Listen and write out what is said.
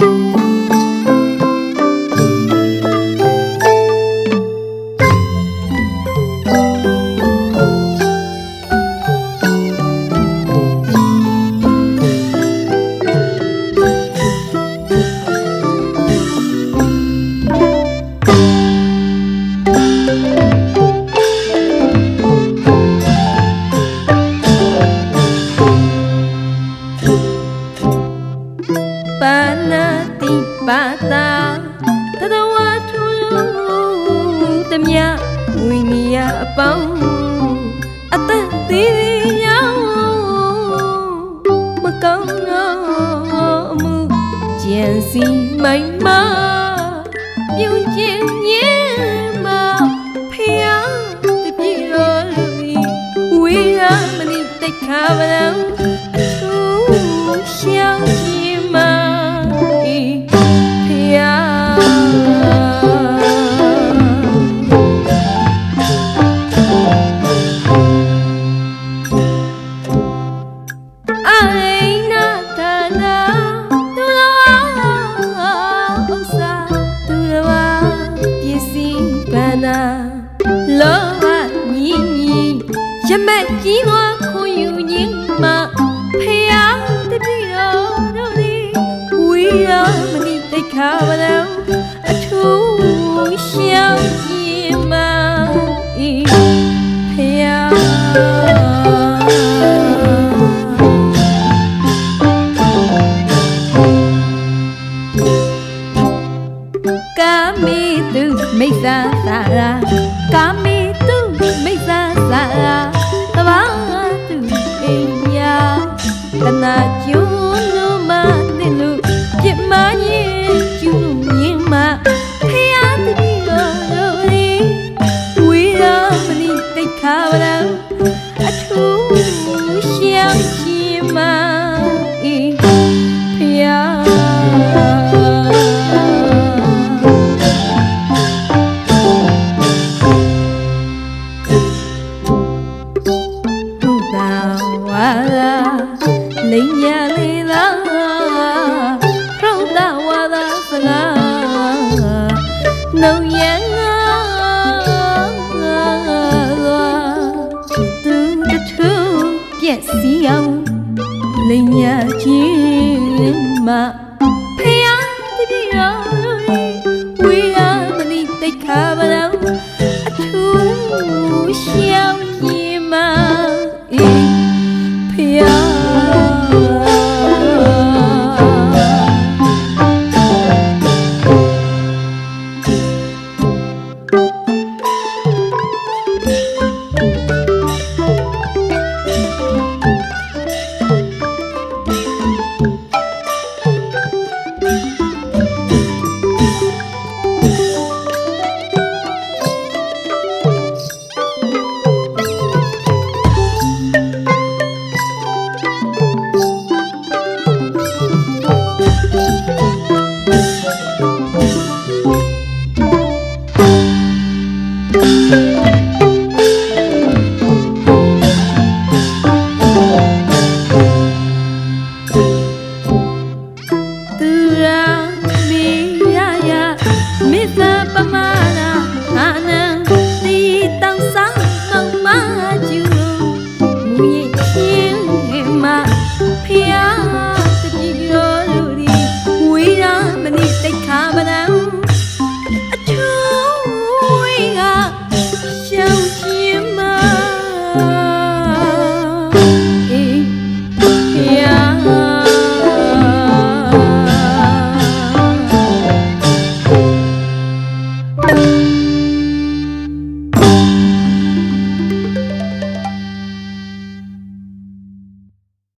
ပါ ပါတာတတဝထုတမြဝိနည်းအပေါင်းအသက်သေးသေးရောမကောင်းတော့အမှုကြံစီမိုင်မပြုံးကျင်ညင်မဖျားတပြေတော်လူဝေးရမဏိတိတ်ခါဗလံ ရမက်ကြီးသောခွန်ယူညင်မဖယားတတိတော်တို့သည်ဝီရမဏိတိတ်ခါဝလံအထူးရှောင်းခြင်းမဤဖယားကာမေတုမိစ္ဆာသာရာကာမေတုမိ တနာကျုံ လိန်ညာလေးသာဘုရားဝါသာစကားနှုံရန်ငါသူတထုပြက်စီအောင်လိန်ညာချင်းမဖယားတတိယဝေယမဏိတိတ်ခါဗလောအထူးရှ